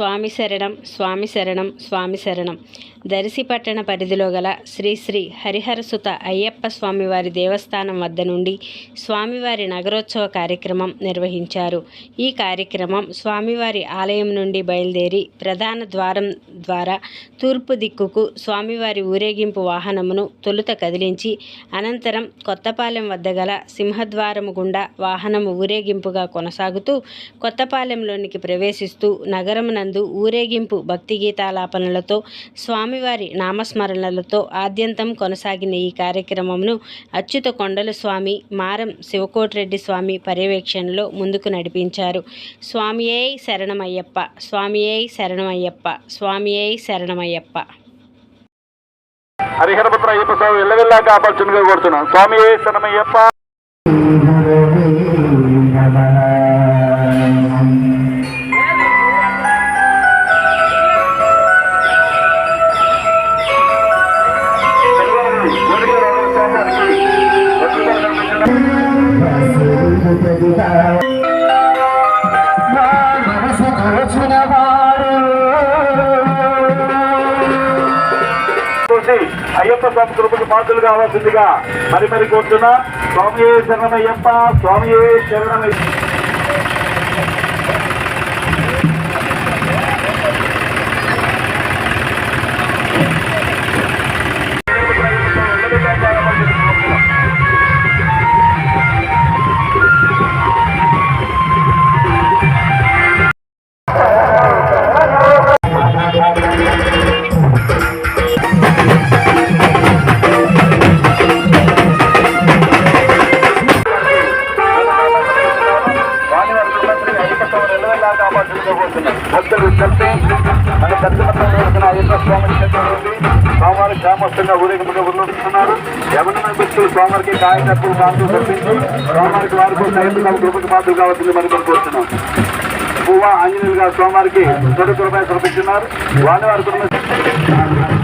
స్వామి శరణం స్వామి శరణం స్వామి శరణం. దరిసిపట్టణ పరిధిలో గల శ్రీ శ్రీ హరిహరసుత అయ్యప్ప స్వామివారి దేవస్థానం వద్ద నుండి స్వామివారి నగరోత్సవ కార్యక్రమం నిర్వహించారు. ఈ కార్యక్రమం స్వామివారి ఆలయం నుండి బయలుదేరి ప్రధాన ద్వారం ద్వారా తూర్పు దిక్కుకు స్వామివారి ఊరేగింపు వాహనమును తొలుత కదిలించి అనంతరం కొత్తపాలెం వద్ద గల సింహద్వారము గుండా వాహనము ఊరేగింపుగా కొనసాగుతూ కొత్తపాలెంలోనికి ప్రవేశిస్తూ నగరమునందు ఊరేగింపు భక్తి గీతాలాపనలతో స్వామివారి నామస్మరణలతో ఆద్యంతం కొనసాగిన ఈ కార్యక్రమమును అచ్యుత కొండల స్వామి మారం శివకోటిరెడ్డి స్వామి పర్యవేక్షణలో ముందుకు నడిపించారు. స్వామియే శరణమయ్యప్ప స్వామియే శరణమయ్యప్ప స్వామియే శరణమయ్యప్ప. హరిహరపుత్ర అయ్యప్ప స్వామి ఎల్లవెల్లా కాపాడుచునుగా కోరుతున్నాం స్వామి ఏ శరణమయ్యప్ప చూసి అయ్యప్ప స్వామి కృపకి పాత్రలు కావాల్సిందిగా మరి మరి కోరుతున్నా. స్వామి శరణమయ్యప్ప స్వామి శరణమయ్య కోరుతున్నాం భక్తులు కలిసి మన దర్శనం చేసిన అయ్యప్ప స్వామి క్షేత్రంలోకి స్వామివారి గ్రామస్తులుగా ఊరేగింపుగా ఊరుతున్నారు యమన భక్తులు స్వామివారికి కాయకర్తలు తప్పులు కల్పించి స్వామివారికి వారి కోసం అయ్యప్ప కృపకు పాత్రలు కావాల్సింది మరి మనం కోరుతున్నాం పువ్వ ఆంజనేయులు గారు స్వామివారికి తొలి రూపాయలు సమర్పించున్నారు వారి వారి కుటుంబ